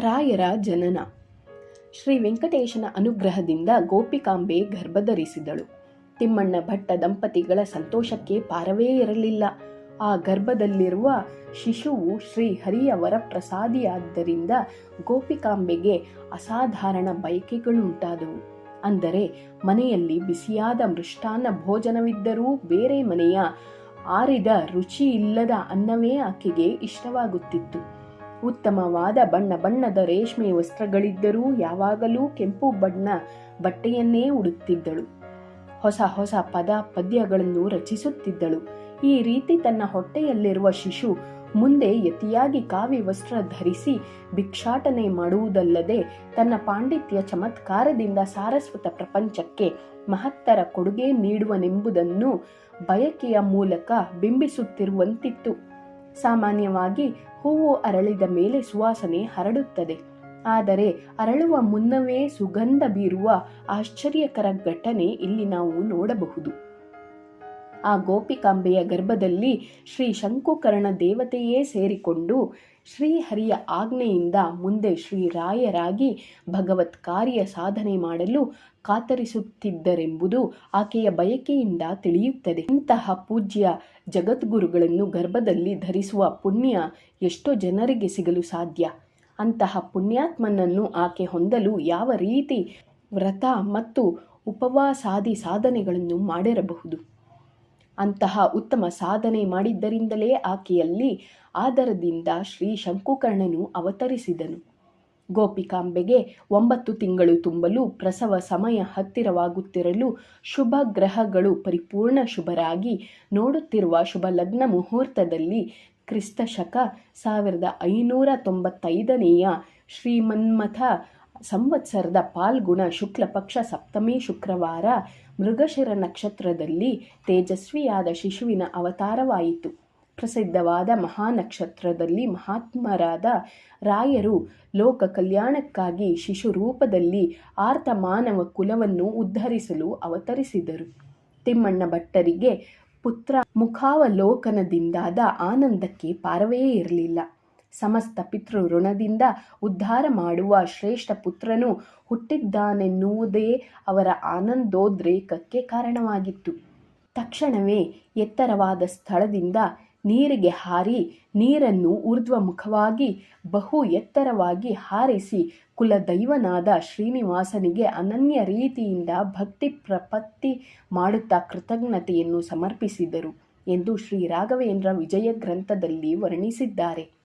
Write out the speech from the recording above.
ರಾಯರ ಜನನ. ಶ್ರೀ ವೆಂಕಟೇಶನ ಅನುಗ್ರಹದಿಂದ ಗೋಪಿಕಾಂಬೆ ಗರ್ಭಧರಿಸಿದಳು. ತಿಮ್ಮಣ್ಣ ಭಟ್ಟ ದಂಪತಿಗಳ ಸಂತೋಷಕ್ಕೆ ಪಾರವೇ ಇರಲಿಲ್ಲ. ಆ ಗರ್ಭದಲ್ಲಿರುವ ಶಿಶುವು ಶ್ರೀ ಹರಿಯ ವರಪ್ರಸಾದಿಯಾದ್ದರಿಂದ ಗೋಪಿಕಾಂಬೆಗೆ ಅಸಾಧಾರಣ ಬಯಕೆಗಳುಂಟಾದವು. ಅಂದರೆ ಮನೆಯಲ್ಲಿ ಬಿಸಿಯಾದ ಮೃಷ್ಟಾನ್ನ ಭೋಜನವಿದ್ದರೂ ಬೇರೆ ಮನೆಯ ಆರಿದ ರುಚಿ ಇಲ್ಲದ ಅನ್ನವೇ ಆಕೆಗೆ ಇಷ್ಟವಾಗುತ್ತಿತ್ತು. ಉತ್ತಮವಾದ ಬಣ್ಣ ಬಣ್ಣದ ರೇಷ್ಮೆ ವಸ್ತ್ರಗಳಿದ್ದರೂ ಯಾವಾಗಲೂ ಕೆಂಪು ಬಣ್ಣ ಬಟ್ಟೆಯನ್ನೇ ಉಡುತ್ತಿದ್ದಳು. ಹೊಸ ಹೊಸ ಪದ ಪದ್ಯಗಳನ್ನು ರಚಿಸುತ್ತಿದ್ದಳು. ಈ ರೀತಿ ತನ್ನ ಹೊಟ್ಟೆಯಲ್ಲಿರುವ ಶಿಶು ಮುಂದೆ ಯತಿಯಾಗಿ ಕಾವಿ ವಸ್ತ್ರ ಧರಿಸಿ ಭಿಕ್ಷಾಟನೆ ಮಾಡುವುದಲ್ಲದೆ ತನ್ನ ಪಾಂಡಿತ್ಯ ಚಮತ್ಕಾರದಿಂದ ಸಾರಸ್ವತ ಪ್ರಪಂಚಕ್ಕೆ ಮಹತ್ತರ ಕೊಡುಗೆ ನೀಡುವನೆಂಬುದನ್ನು ಬಯಕೆಯ ಮೂಲಕ ಬಿಂಬಿಸುತ್ತಿರುವಂತಿತ್ತು. ಸಾಮಾನ್ಯವಾಗಿ ಹೂವು ಅರಳಿದ ಮೇಲೆ ಸುವಾಸನೆ ಹರಡುತ್ತದೆ. ಆದರೆ ಅರಳುವ ಮುನ್ನವೇ ಸುಗಂಧ ಬೀರುವ ಆಶ್ಚರ್ಯಕರ ಘಟನೆ ಇಲ್ಲಿ ನಾವು ನೋಡಬಹುದು. ಆ ಗೋಪಿಕಾಂಬೆಯ ಗರ್ಭದಲ್ಲಿ ಶ್ರೀ ಶಂಕುಕರ್ಣ ದೇವತೆಯೇ ಸೇರಿಕೊಂಡು ಶ್ರೀಹರಿಯ ಆಜ್ಞೆಯಿಂದ ಮುಂದೆ ಶ್ರೀರಾಯರಾಗಿ ಭಗವತ್ ಕಾರ್ಯ ಸಾಧನೆ ಮಾಡಲು ಕಾತರಿಸುತ್ತಿದ್ದರೆಂಬುದು ಆಕೆಯ ಬಯಕೆಯಿಂದ ತಿಳಿಯುತ್ತದೆ. ಇಂತಹ ಪೂಜ್ಯ ಜಗದ್ಗುರುಗಳನ್ನು ಗರ್ಭದಲ್ಲಿ ಧರಿಸುವ ಪುಣ್ಯ ಎಷ್ಟೋ ಜನರಿಗೆ ಸಿಗಲು ಸಾಧ್ಯ. ಅಂತಹ ಪುಣ್ಯಾತ್ಮನನ್ನು ಆಕೆ ಹೊಂದಲು ಯಾವ ರೀತಿ ವ್ರತ ಮತ್ತು ಉಪವಾಸಾದಿ ಸಾಧನೆಗಳನ್ನು ಮಾಡಿರಬಹುದು? ಅಂತಹ ಉತ್ತಮ ಸಾಧನೆ ಮಾಡಿದ್ದರಿಂದಲೇ ಆಕೆಯಲ್ಲಿ ಆದರದಿಂದ ಶ್ರೀ ಶಂಕುಕರ್ಣನು ಅವತರಿಸಿದನು. ಗೋಪಿಕಾಂಬೆಗೆ ಒಂಬತ್ತು ತಿಂಗಳು ತುಂಬಲು ಪ್ರಸವ ಸಮಯ ಹತ್ತಿರವಾಗುತ್ತಿರಲು ಶುಭ ಗ್ರಹಗಳು ಪರಿಪೂರ್ಣ ಶುಭರಾಗಿ ನೋಡುತ್ತಿರುವ ಶುಭ ಲಗ್ನ ಮುಹೂರ್ತದಲ್ಲಿ ಕ್ರಿಸ್ತ ಶಕ ಸಾವಿರದ ಐನೂರ ತೊಂಬತ್ತೈದನೆಯ ಶ್ರೀಮನ್ಮಥ ಸಂವತ್ಸರದ ಪಾಲ್ಗುಣ ಶುಕ್ಲ ಪಕ್ಷ ಸಪ್ತಮಿ ಶುಕ್ರವಾರ ಮೃಗಶಿರ ನಕ್ಷತ್ರದಲ್ಲಿ ತೇಜಸ್ವಿಯಾದ ಶಿಶುವಿನ ಅವತಾರವಾಯಿತು. ಪ್ರಸಿದ್ಧವಾದ ಮಹಾನಕ್ಷತ್ರದಲ್ಲಿ ಮಹಾತ್ಮರಾದ ರಾಯರು ಲೋಕ ಕಲ್ಯಾಣಕ್ಕಾಗಿ ಶಿಶು ರೂಪದಲ್ಲಿ ಆರ್ತ ಮಾನವ ಕುಲವನ್ನು ಉದ್ಧರಿಸಲು ಅವತರಿಸಿದರು. ತಿಮ್ಮಣ್ಣ ಭಟ್ಟರಿಗೆ ಪುತ್ರ ಮುಖಾವಲೋಕನದಿಂದಾದ ಆನಂದಕ್ಕೆ ಪಾರವೇ ಇರಲಿಲ್ಲ. ಸಮಸ್ತ ಪಿತೃ ಋಣದಿಂದ ಉದ್ಧಾರ ಮಾಡುವ ಶ್ರೇಷ್ಠ ಪುತ್ರನು ಹುಟ್ಟಿದ್ದಾನೆನ್ನುವುದೇ ಅವರ ಆನಂದೋದ್ರೇಕಕ್ಕೆ ಕಾರಣವಾಗಿತ್ತು. ತಕ್ಷಣವೇ ಎತ್ತರವಾದ ಸ್ಥಳದಿಂದ ನೀರಿಗೆ ಹಾರಿ ನೀರನ್ನು ಊರ್ಧ್ವಮುಖವಾಗಿ ಬಹು ಎತ್ತರವಾಗಿ ಹಾರಿಸಿ ಕುಲದೈವನಾದ ಶ್ರೀನಿವಾಸನಿಗೆ ಅನನ್ಯ ರೀತಿಯಿಂದ ಭಕ್ತಿ ಪ್ರಪತ್ತಿ ಮಾಡುತ್ತಾ ಕೃತಜ್ಞತೆಯನ್ನು ಸಮರ್ಪಿಸಿದರು ಎಂದು ಶ್ರೀ ರಾಘವೇಂದ್ರ ವಿಜಯ ಗ್ರಂಥದಲ್ಲಿ ವರ್ಣಿಸಿದ್ದಾರೆ.